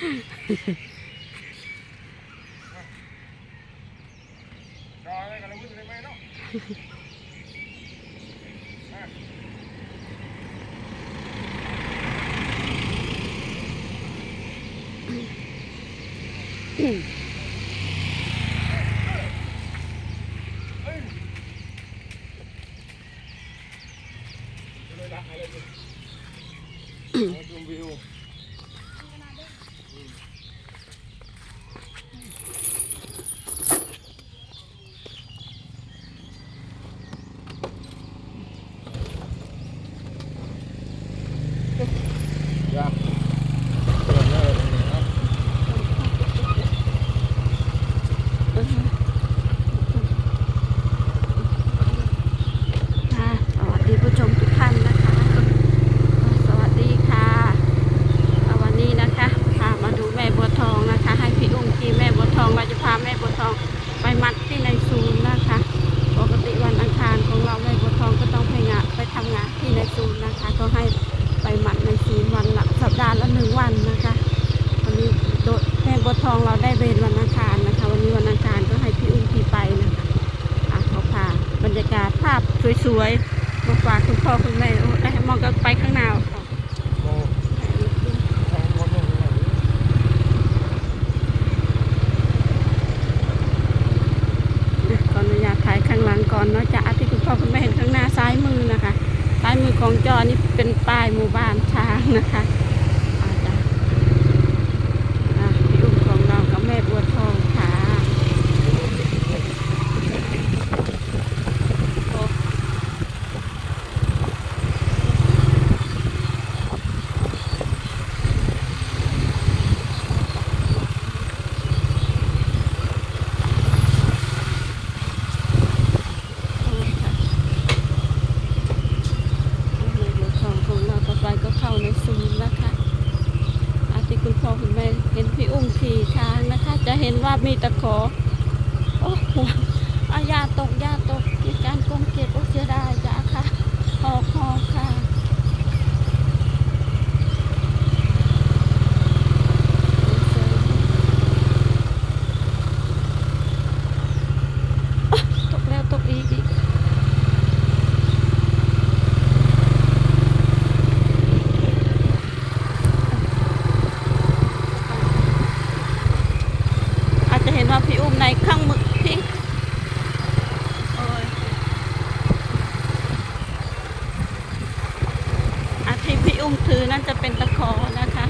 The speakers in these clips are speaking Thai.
จออะไรกันแล้ววิ่งไปเนาะ ชมวิวอยากเปิดเลยนะครับ ค่ะสวัสดีผู้ชมทุกท่านนะคะ สวัสดีค่ะอ่าวันนี้นะคะพามาดูแม่บัวทองนะคะ ให้พี่อุ้งขี่แม่บัวทองเราจะพาแม่บัวทองไปมัดที่ในศูนย์นะคะ ปกติวันอังคารของเราแม่บัวทองก็ต้องไปงานไปทำงานที่ในศูนย์นะคะ ก็ให้ไปมัดในศูนย์วันละสัปดาห์ละหนึ่งวันนะคะ วันนี้โดยแม่บัวทองเราได้เวรวันอังคารนะคะ วันนี้วันอังคารก็ให้พี่อุ้งขี่ไปนะคะ อะเขาพาบรรยากาศภาพ สวยๆมาฝากคุณพ่อคุณแม่โอ้มองก็ไปข้างหน้าคนนู้นเลยขออนุญาตถ่ายข้างหลังก่อนเนาะจะที่คุณพ่อคุณแม่เห็นข้างหน้าซ้ายมือนะคะซ้ายมือของจอนี่เป็นป้ายหมู่บ้านช้างนะคะอาจจะอะพี่อุ้มของเรากับแม่บัวทองค่ะโอ้โอ้ค่ะแม่บัวทองของเราต่อไปก็เข้าในศูนย์นะคะ อาที่คุณพ่อคุณแม่เห็นพี่อุ้มขี่ช้างนะคะ จะ เห็นว่ามีตะขอ โอ้โหอายาตกยาตก มีการกงเก็บโอ้เสียดายจ้าค่ะหอกหอกค่ะอ๊ะตกแล้วตกอีกอีก อาจจะเห็นว่าพี่อุ้มในข้างมือพี่โอ้ยอาที่พี่อุ้มถือนั่นจะเป็นตะขอนะคะ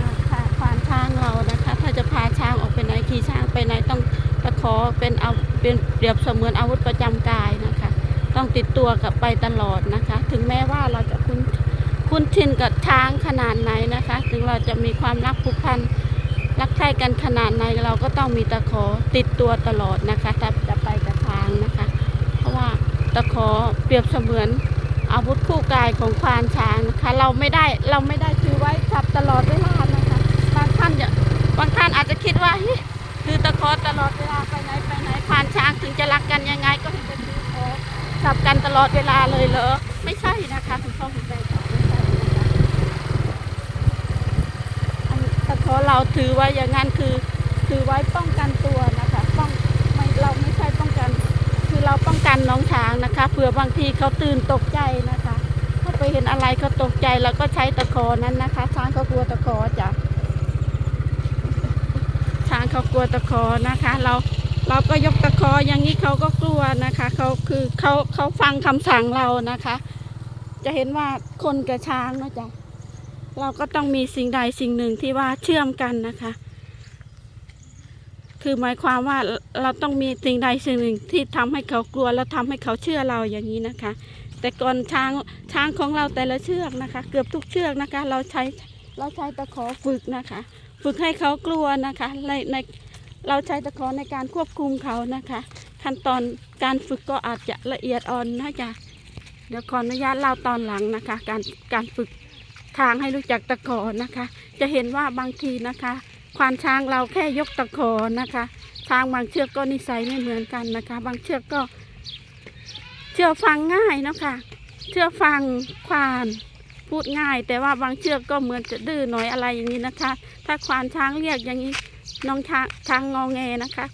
อ่าค่ะควานช้างเรานะคะ ถ้าจะพาช้างออกไปไหนขี่ช้างไปไหนต้องตะขอเป็นเอา เปรียบเสมือนอาวุธประจำกายนะคะ ต้องติดตัวกับไปตลอดนะคะ ถึงแม้ว่าเราจะคุ้นคุ้นชินกับช้างขนาดไหนนะคะ ถึงเราจะมีความรักผูกพันรักใคร่กันขนาดไหนเราก็ต้องมีตะขอติดตัวตลอดนะคะถ้าจะไปกับทางนะคะ เพราะว่าตะขอเปรียบเสมือนอาวุธคู่กายของควานช้างนะคะ เราไม่ได้เราไม่ได้ถือไว้ขับตลอดเวลานะคะ บางท่านจะบางท่านอาจจะคิดว่า เฮ้ยถือตะขอตลอดเวลาไปไหนไปไหนควานช้างถึงจะรักกันยังไงก็เห็นจะถือขอขับกันตลอดเวลาเลยเหรอไม่ใช่นะคะคุณพ่อคุณแม่ค่ะไม่ใช่นะคะอันต่ขอเราถือไว้อย่างนั้นคือถือไว้ป้องกันตัวนะคะป้องไม่เราไม่ใช่ป้องกัน คือเราป้องกันน้องช้างนะคะเผื่อบางทีเขาตื่นตกใจนะคะ ถ้าไปเห็นอะไรเขาตกใจเราก็ใช้ตะขอนั้นนะคะช้างเขากลัวตะขอจ้ะ ช้างเขากลัวตะขอนะคะ เราเราก็ยกตะขออย่างนี้เขาก็กลัวนะคะเขาคือเขาเขาฟังคำสั่งเรานะคะ จะเห็นว่าคนกับช้างนะจ๊ะเราก็ต้องมีสิ่งใดสิ่งหนึ่งที่ว่าเชื่อมกันนะคะ คือหมายความว่าเราต้องมีสิ่งใดสิ่งหนึ่งที่ทำให้เขากลัวแล้วทำให้เขาเชื่อเราอย่างนี้นะคะ แต่ก่อนช้างช้างของเราแต่ละเชือกนะคะ เกือบทุกเชือกนะคะ เราใช้ เราใช้ตะขอฝึกนะคะ ฝึกให้เขากลัวนะคะในในเราใช้ตะขอในการควบคุมเขานะคะ ขั้นตอนการฝึกก็อาจจะละเอียดอ่อนนะจ๊ะเดี๋ยวขออนุญาตเล่าตอนหลังนะคะ การการฝึกทางให้รู้จักตะขอนะคะ จะเห็นว่าบางทีนะคะ ควานช้างเราแค่ยกตะขอนะคะช้างบางเชือกก็นิสัยไม่เหมือนกันนะคะ บางเชือกก็เชื่อฟังง่ายนะคะเชื่อฟังควาน พูดง่าย แต่ว่าบางเชือกก็เหมือนจะดื้อหน่อยอะไรอย่างนี้นะคะ ถ้าควานช้างเรียกอย่างนี้น้องช้างช้างงอแงนะคะ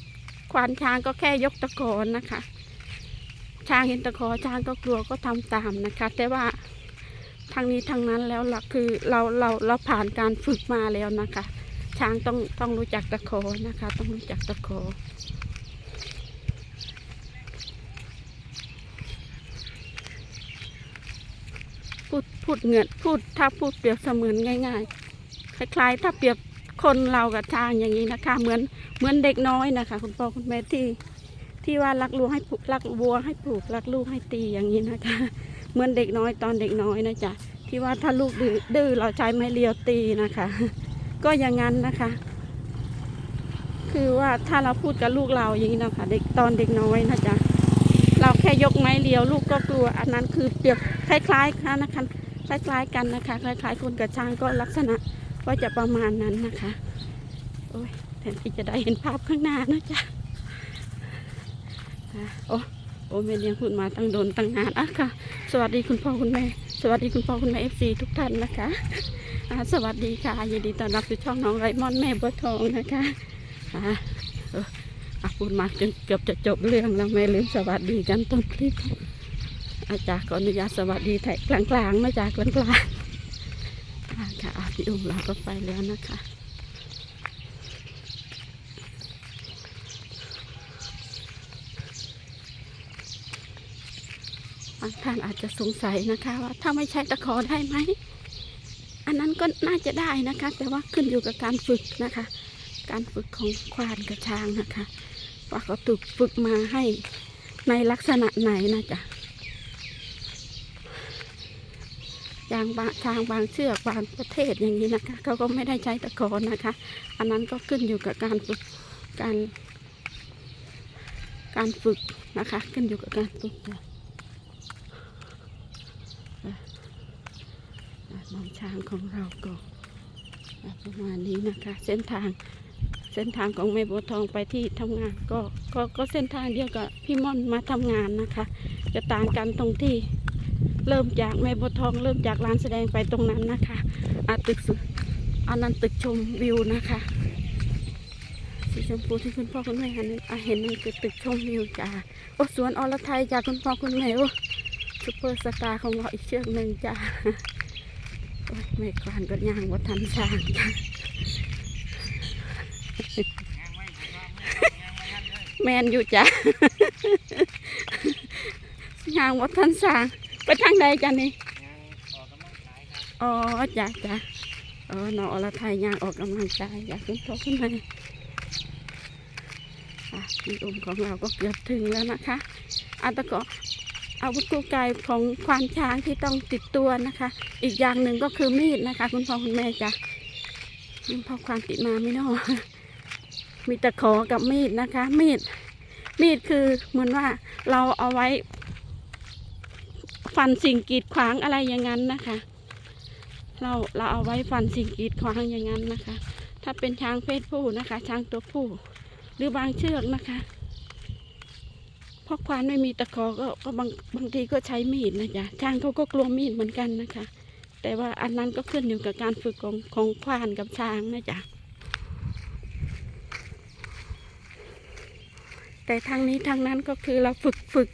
ควานช้างก็แค่ยกตะขอนะคะ ช้างเห็นตะขอช้างก็กลัวก็ทำตามนะคะ แต่ว่าทางนี้ทางนั้นแล้วล่ะคือเราเราเราผ่านการฝึกมาแล้วนะคะ ช้างต้องต้องรู้จักตะขอนะคะ ต้องรู้จักตะขอ พูดพูดเหมือนพูดถ้าพูดเปรียบเสมือนง่าย ๆ คล้ายๆ ถ้าเปรียบคนเรากับช้างอย่างนี้นะคะ เหมือนเหมือนเด็กน้อยนะคะ คุณพ่อคุณแม่ที่ที่ว่ารักลูกให้ผูกรักวัวให้ผูกรักลูกให้ตีอย่างนี้นะคะ เหมือนเด็กน้อยตอนเด็กน้อยนะจ๊ะที่ว่าถ้าลูกดื้อดื้อเราใช้ไม้เรียวตีนะคะ ก็อย่างนั้นนะคะ คือว่าถ้าเราพูดกับลูกเราอย่างนี้นะคะ เด็กตอนเด็กน้อยนะจ๊ะ เราแค่ยกไม้เลียวลูกก็กลัว อันนั้นคือเปรียบคล้ายๆกันนะคะคล้ายๆกันนะคะ คล้ายๆคนกับช้างก็ลักษณะก็จะประมาณนั้นนะคะ โอ้ยแทนที่จะได้เห็นภาพข้างหน้านะจ๊ะอะโอ้โอ้แม่เลี้ยงพูดมาตั้งโดนตั้งนานอะค่ะ สวัสดีคุณพ่อคุณแม่ สวัสดีคุณพ่อคุณแม่เอฟซีทุกท่านนะคะ สวัสดีค่ะยินดีต้อนรับสู่ช่องน้องไรมอนแม่บัวทองนะคะค่ะ พูดมาจนเกือบจะจบเรื่องแล้วแม่ลืมสวัสดีกันต้นคลิปอาจารย์ขออนุญาตสวัสดีไทยกลางๆนะจ๊ะกลางๆอะค่ะอะพี่อุ้มเราก็ไปแล้วนะคะบางท่านอาจจะสงสัยนะคะว่าถ้าไม่ใช้ตะขอได้ไหม อันนั้นก็น่าจะได้นะคะ แต่ว่าขึ้นอยู่กับการฝึกนะคะ การฝึกของควานกับช้างนะคะ ว่าเขาถูกฝึกมาให้ในลักษณะไหนนะจ๊ะอย่างบางทางบางเชือกบางประเทศอย่างนี้นะคะเขาก็ไม่ได้ใช้ตะกอนนะคะ อันนั้นก็ขึ้นอยู่กับการฝึกการ การฝึกนะคะ ขึ้นอยู่กับการฝึกจ้ะอะอะน้องช้างของเราก็อะประมาณนี้นะคะ เส้นทาง เส้นทางของแม่บัวทองไปที่ทำงานก็ก็ก็เส้นทางเดียวกับพี่ม่อนมาทำงานนะคะ จะต่างกันตรงที่เริ่มจากแม่บัวทอง เริ่มจากร้านแสดงไปตรงนั้นนะคะอาตึกอันนั้นตึกชมวิวนะคะ สีชมพูที่คุณพ่อคุณแม่เห็นอะเห็นนั่นคือตึกชมวิวจ้าโอ้สวนอรไทยจากคุณพ่อคุณแม่โอ้ซุปเปอร์สตาร์ของเราอีกเชือกหนึ่งจ้าโอ้ยแม่กวานก็ย่างวัทันช้างจ้า แมนอยู่จ้ะยางวัดทันสร้าง ไปทางใดจ้ะนี่อ๋อจ้ะจ้ะอ๋อน้องอรไทยยางออกกำลังกายอยากขึ้นโตขึ้นมาอะพี่อุ้มของเราก็เกือบถึงแล้วนะคะอันตะก็อาวุธกู้กายของควานช้างที่ต้องติดตัวนะคะ อีกอย่างหนึ่งก็คือมีดนะคะ คุณพ่อคุณแม่จ้ะคุณพ่อควานติดมาไม่นอ มีตะขอกับมีดนะคะ มีด มีดคือเหมือนว่าเราเอาไว้ ฟันสิ่งกีดขวางอะไรอย่างนั้นนะคะ เราเราเอาไว้ฟันสิ่งกีดขวางอย่างนั้นนะคะ ถ้าเป็นช้างเพศผู้นะคะ ช้างตัวผู้ หรือบางเชือกนะคะเพราะควานไม่มีตะขอก็ก็บางบางทีก็ใช้มีดนะจ๊ะช้างเขาก็กลัวมีดเหมือนกันนะคะ แต่ว่าอันนั้นก็ขึ้นอยู่กับการฝึกของของควานกับช้างนะจ๊ะ แต่ทางนี้ทางนั้นก็คือเราฝึกฝึก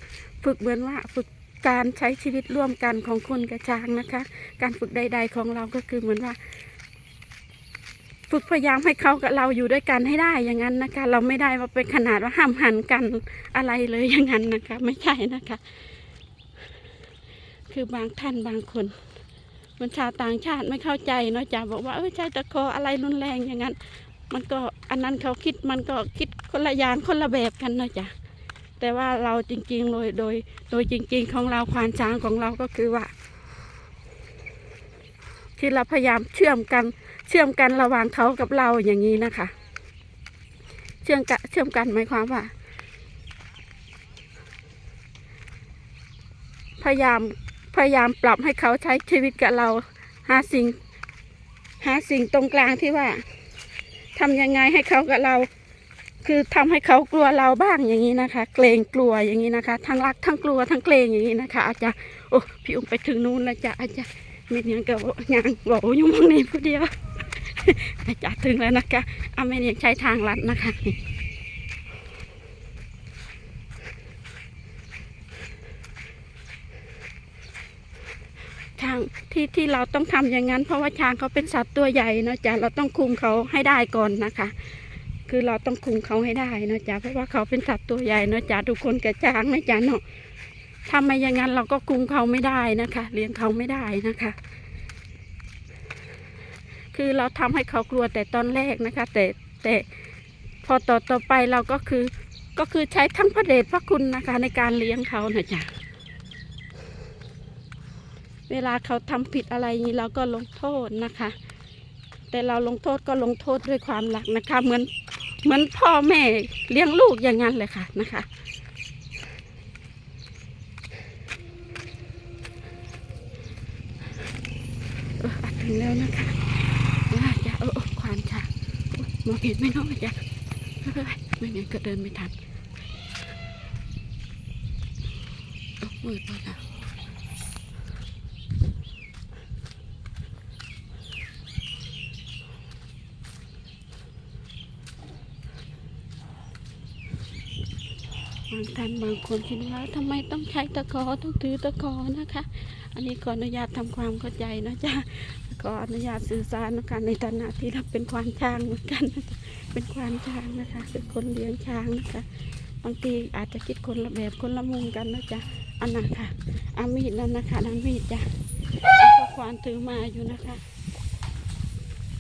ฝึกเหมือนว่าฝึกการใช้ชีวิตร่วมกันของคนกับช้างนะคะ การฝึกใด ๆของเราก็คือเหมือนว่า ฝึกพยายามให้เขากับเราอยู่ด้วยกันให้ได้อย่างนั้นนะคะ เราไม่ได้ว่าเป็นขนาดว่าห้ามหันกันอะไรเลยอย่างนั้นนะคะ ไม่ใช่นะคะ คือบางท่านบางคนมันชาวต่างชาติไม่เข้าใจเนาะจะบอกว่าเออใช้ตะคออะไรรุนแรงอย่างนั้น มันก็อันนั้นเขาคิดมันก็คิดคนละอย่างคนละแบบกันนะจ๊ะแต่ว่าเราจริงๆโดยโดยโดยจริง ๆ ของเราควานช้างของเราก็คือว่า ที่เราพยายามเชื่อมกัน เชื่อมกันระหว่างเขากับเราอย่างนี้นะคะ เชื่อมกันเชื่อมกันหมายความว่า พยายามพยายามปรับให้เขาใช้ชีวิตกับเรา หาสิ่ง หาสิ่งตรงกลางที่ว่า ทำยังไงให้เขากับเรา คือทำให้เขากลัวเราบ้างอย่างนี้นะคะ เกรงกลัวอย่างนี้นะคะ ทั้งรักทั้งกลัวทั้งเกรงอย่างนี้นะคะ อาจจะโอ้พี่อุ้มไปถึงนู้นแล้วจ้ะอาจจะมีเนียงก็ยังบอกอยู่มองนี้ผู้เดียวอาจารย์ถึงแล้วนะคะอาไม่เนียงใช้ทางลัดนะคะ ช้างที่ที่เราต้องทำอย่างนั้น เพราะว่าช้างเขาเป็นสัตว์ตัวใหญ่เนอะจ๊ะเราต้องคุมเขาให้ได้ก่อนนะคะ คือเราต้องคุมเขาให้ได้เนอะจ๊ะเพราะว่าเขาเป็นสัตว์ตัวใหญ่เนอะจ๊ะทุกคนกับช้างนะจ๊ะเนาะทำมอย่างนั้นเราก็คุมเขาไม่ได้นะคะ เลี้ยงเขาไม่ได้นะคะ คือเราทำให้เขากลัวแต่ตอนแรกนะคะ แต่แต่พอต่อต่อไปเราก็คือก็คือใช้ทั้งพระเดชพระคุณนะคะในการเลี้ยงเขานะจ๊ะ เวลาเขาทำผิดอะไรนี้เราก็ลงโทษนะคะ แต่เราลงโทษก็ลงโทษด้วยความรักนะคะ เหมือนเหมือนพ่อแม่เลี้ยงลูกอย่างนั้นเลยค่ะนะคะอัดถึงแล้วนะคะว่าจะเออเออควานช้าโมองเห็นไมเน้องจ๊ะไม่งั้นก็เดินไม่ทันออมืดไปแล้วบางท่านบางคนคิดว่าทำไมต้องใช้ตะขอต้องถือตะขอนะคะ อันนี้ขออนุญาตทำความเข้าใจนะจ๊ะขออนุญาตสื่อสารนะคะในฐานะที่เราเป็นควานช้างเหมือนกัน เป็นควานช้างนะคะ เป็นคนเลี้ยงช้างนะคะ บางทีอาจจะคิดคนละแบบคนละมุมกันนะจ๊ะอันนั้นค่ะอามีดนั่นนะคะนั่นมีดจ้ะแล้วก็ควานถือมาอยู่นะคะ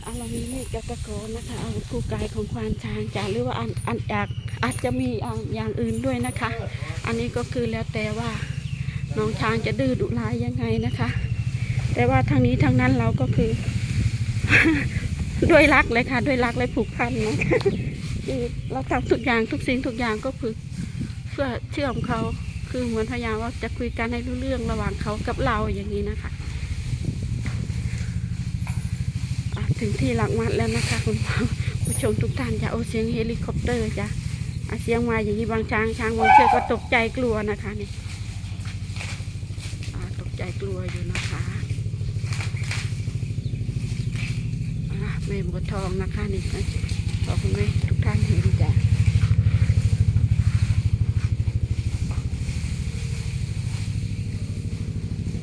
เอาเรามีมีดกับตะโกนนะคะ เอาคู่กายของควานช้างจ้ะหรือว่าอันอันอยาก อาจจะมีอย่างอื่นด้วยนะคะ อันนี้ก็คือแล้วแต่ว่าน้องช้างจะดื้อดุร้ายยังไงนะคะ แต่ว่าทางนี้ทางนั้นเราก็คือ ด้วยรักเลยค่ะ ด้วยรักและผูกพันนะคะคือเราทำทุกอย่างทุกสิ่งทุกอย่างก็คือเพื่อเชื่อมเขาคือเหมือนพยายามว่าจะคุยกันให้รู้เรื่องระหว่างเขากับเราอย่างนี้นะคะถึงที่หลักวัดแล้วนะคะคุณผู้ชมทุกท่านจะเอาเสียงเฮลิคอปเตอร์จ้ะ เสียงมาอย่างนี้บางช้างช้างบางเชือกก็ตกใจกลัวนะคะนี่ตกใจกลัวอยู่นะคะอะแม่บัวทองนะคะนี่ค่ะขอบคุณแม่ทุกท่านเห็นจ้ะ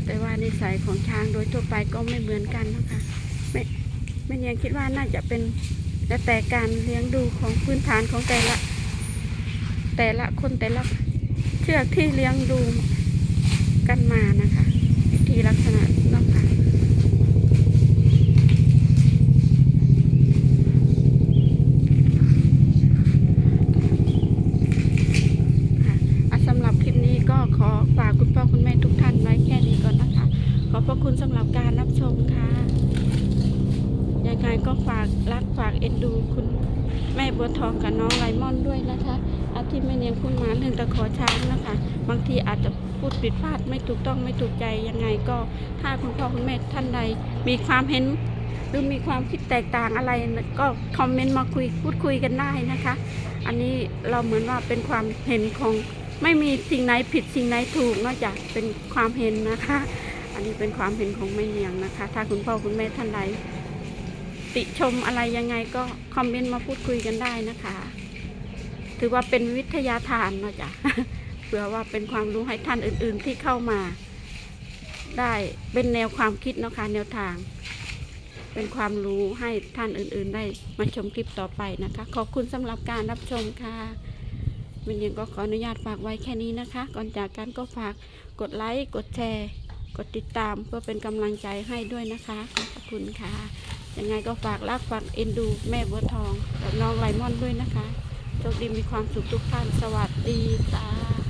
แต่ว่านิสัยของช้างโดยทั่วไปก็ไม่เหมือนกันนะคะแม่แม่ยังคิดว่าน่าจะเป็นแล้วแต่การเลี้ยงดูของพื้นฐานของแต่ละ แต่ละคนแต่ละเชือกที่เลี้ยงดูกันมานะคะที่ลักษณะนอกค่ะค่ะสำหรับคลิปนี้ก็ขอฝากคุณพ่อคุณแม่ทุกท่านไว้แค่นี้ก่อนนะคะ ขอบพระคุณสำหรับการรับชมค่ะ ยังไงก็ฝากรักฝากเอ็นดูคุณแม่บัวทองกับน้องไลมอนด้วยนะคะ ที่แม่เนียงพูดมาเรื่องตะขอช้างนะคะ บางทีอาจจะพูดผิดพลาดไม่ถูกต้องไม่ถูกใจยังไงก็ถ้าคุณพ่อคุณแม่ท่านใด มีความเห็นหรือมีความคิดแตกต่างอะไรก็คอมเมนต์มาคุยพูดคุยกันได้นะคะ อันนี้เราเหมือนว่าเป็นความเห็นของไม่มีสิ่งไหนผิดสิ่งไหนถูกนอกจากเป็นความเห็นนะคะ อันนี้เป็นความเห็นของแม่เนียงนะคะ ถ้าคุณพ่อคุณแม่ท่านใดติชมอะไรยังไงก็คอมเมนต์มาพูดคุยกันได้นะคะ ถือว่าเป็นวิทยาทานเนาะจ๊ะเผื่อว่าเป็นความรู้ให้ท่านอื่นๆที่เข้ามา ได้เป็นแนวความคิดเนาะคะแนวทาง เป็นความรู้ให้ท่านอื่นๆ ได้มาชมคลิปต่อไปนะคะ ขอบคุณสำหรับการรับชมค่ะมันยังก็ขออนุญาตฝากไว้แค่นี้นะคะ ก่อนจากกันก็ฝากกดไลค์กดแชร์กดติดตามเพื่อเป็นกำลังใจให้ด้วยนะคะขอบคุณค่ะยังไงก็ฝากรักฝากเอ็นดูแม่บัวทองกับน้องไลมอนด้วยนะคะ โชคดีมีความสุขทุกท่าน สวัสดีค่ะ